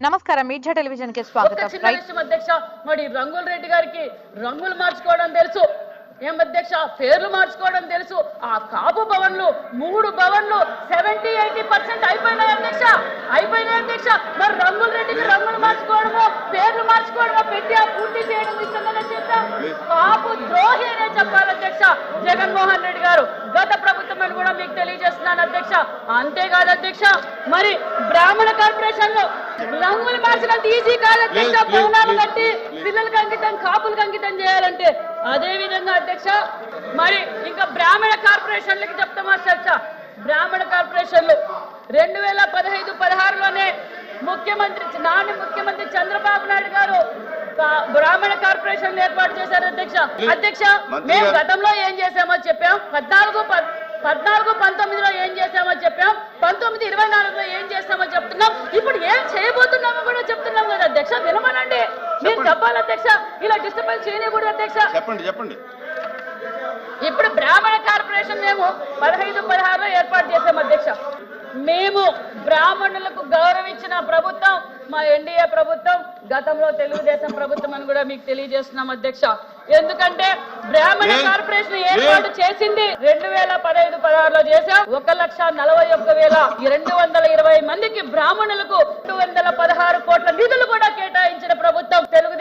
నమస్కారం మీడియా టెలివిజన్కి స్వాగతం అధ్యక్ష మరి రంగుల రెడ్డి గారికి రంగులు మార్చుకోవడం తెలుసు. ఏం అధ్యక్ష పేర్లు మార్చుకోవడం తెలుసు. ఆ కాపు భవన్లు మూడు భవన్లు సెవెంటీ ఎయిటీ పర్సెంట్ అయిపోయినాయి అధ్యక్ష. అయిపోయినాయి అధ్యక్ష. మరి రంగుల రెడ్డికి రంగులు మార్చుకోవడము పేర్లు మార్చుకోవడము పెట్టి పూర్తి చేయడం ఇస్తుందని చేద్దాం కాపు ద్రోహి అనే చెప్పాలి అధ్యక్ష జగన్మోహన్ రెడ్డి గారు. గత ప్రభుత్వం అని కూడా మీకు తెలియజేస్తున్నాను అధ్యక్ష అంతేకాదు అధ్యక్ష మరి బ్రాహ్మణ కార్పొరేషన్లో రంగులు మార్చినంత ఈజీ కాదు అధ్యక్ష కట్టి. పిల్లలకి అంకితం కాపులకు అంకితం చేయాలంటే అదే విధంగా అధ్యక్ష మరి ఇంకా బ్రాహ్మణ కార్పొరేషన్లకి చెప్తామా చర్చ బ్రాహ్మణ కార్పొరేషన్లు రెండు వేల పదహైదు పదహారులోనే ముఖ్యమంత్రి నాని ముఖ్యమంత్రి చంద్రబాబు నాయుడు గారు బ్రాహ్మణ కార్పొరేషన్ ఏర్పాటు చేశారు అధ్యక్ష. అధ్యక్ష మేము. గతంలో ఏం చేశామో చెప్పాం పద్నాలుగు పద్- పద్నాలుగు పంతొమ్మిదిలో ఏం చేశామో చెప్పాం. పంతొమ్మిది ఇరవై నాలుగులో ఏం చేస్తామో చెప్తున్నాం. ఇప్పుడు ఏం చేయబోతున్నామో కూడా చెప్తున్నాం కదా అధ్యక్ష. వినమనండి. మీరు. చెప్పాలి అధ్యక్ష. ఇలా డిస్టర్బెన్స్ చేయకూడదు అధ్యక్ష. చెప్పండి చెప్పండి. ఇప్పుడు బ్రాహ్మణ కార్పొరేషన్ మేము పదహైదు పదహారులో ఏర్పాటు చేశాం అధ్యక్ష. మేము బ్రాహ్మణులకు గౌరవించిన ప్రభుత్వం మా ఎన్డీఏ ప్రభుత్వం గతంలో తెలుగుదేశం ప్రభుత్వం అని కూడా మీకు తెలియజేస్తున్నాం అధ్యక్ష. ఎందుకంటే బ్రాహ్మణ కార్పొరేషన్ ఏర్పాటు చేసింది రెండు వేల పదహైదు పదహారులో చేశాం. ఒక లక్ష నలభై ఒక్క వేల రెండు వందల ఇరవై మందికి బ్రాహ్మణులకు రెండు వందల పదహారు కోట్ల నిధులు కూడా కేటాయించిన ప్రభుత్వం. తెలుగుదేశం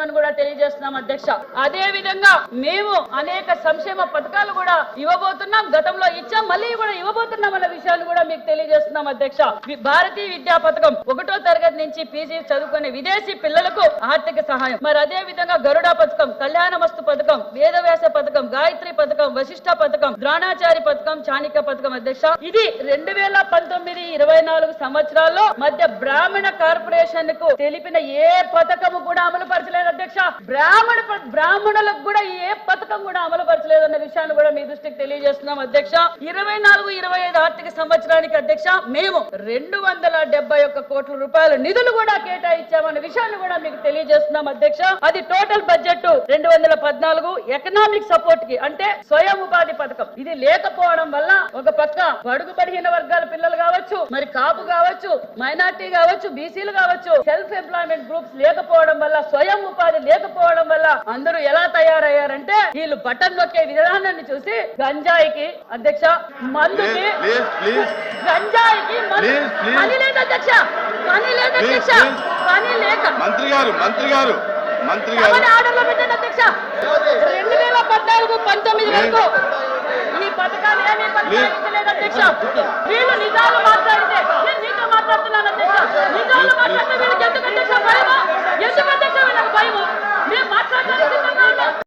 చేస్తామని కూడా తెలియజేస్తున్నాం అధ్యక్ష. అదే విధంగా మేము అనేక సంక్షేమ పథకాలు కూడా ఇవ్వబోతున్నాం. గతంలో ఇచ్చాం మళ్ళీ కూడా ఇవ్వబోతున్నాం అన్న విషయాలు కూడా మీకు తెలియజేస్తున్నాం అధ్యక్ష. భారతీయ విద్యా పథకం ఒకటో తరగతి నుంచి పీజీ చదువుకునే విదేశీ పిల్లలకు ఆర్థిక సహాయం. మరి అదే విధంగా గరుడ పథకం కళ్యాణమస్తు పథకం వేదవ్యాస పథకం గాయత్రి పథకం వశిష్ట పథకం ద్రోణాచారి పథకం చాణిక పథకం అధ్యక్ష. ఇది రెండు వేల పంతొమ్మిది ఇరవై నాలుగు సంవత్సరాల్లో మధ్య బ్రాహ్మణ కార్పొరేషన్కు తెలిపిన ఏ పథకము కూడా అమలు పరచలేదు అధ్యక్ష. బ్రాహ్మణ బ్రాహ్మణులకు కూడా ఏ పథకం కూడా అమలు పరచలేదన్న విషయాన్ని కూడా మీ దృష్టికి తెలియజేస్తున్నాం అధ్యక్ష. ఇరవై నాలుగు ఇరవై ఆర్థిక సంవత్సరానికి అధ్యక్ష మేము రెండు వందల డెబ్బై ఒక్క కోట్ల రూపాయల నిధులు కూడా కేటాయించామన్న విషయాన్ని కూడా మీకు తెలియజేస్తున్నాం అధ్యక్ష. అది టోటల్ బడ్జెట్ రెండు వందల పద్నాలుగు ఎకనామిక్ సపోర్ట్కి అంటే స్వయం ఉపాధి పథకం. ఇది లేకపోవడం వల్ల ఒక పక్క బడుగు బలహీన వర్గాల పిల్లలు కావచ్చు మరి కాపు కావచ్చు మైనార్టీ కావచ్చు బీసీలు కావచ్చు సెల్ఫ్ ఎంప్లాయ్మెంట్ గ్రూప్స్ లేకపోవడం వల్ల స్వయం ఉపాధి లేకపోవడం వల్ల అందరూ ఎలా తయారయ్యారంటే వీళ్ళు బటన్ నొక్కే విధానాన్ని చూసి గంజాయికి అధ్యక్ష మందుకి ప్లీజ్. గంజాయికి. పని లేదు అధ్యక్ష. పని లేదు అధ్యక్ష. పని లేక మంత్రి గారు మంత్రి గారు మంత్రి గారు. ఆర్డర్లో పెట్టండి అధ్యక్ష? రెండు వేల పద్నాలుగు పంతొమ్మిది వరకు ఈ పథకాలు ఏమీ కొనసాగించలేదు అధ్యక్ష. వీళ్ళు నిజాలు మాట్లాడితే నేను మాట్లాడుతున్నాను అధ్యక్ష. నిజాలు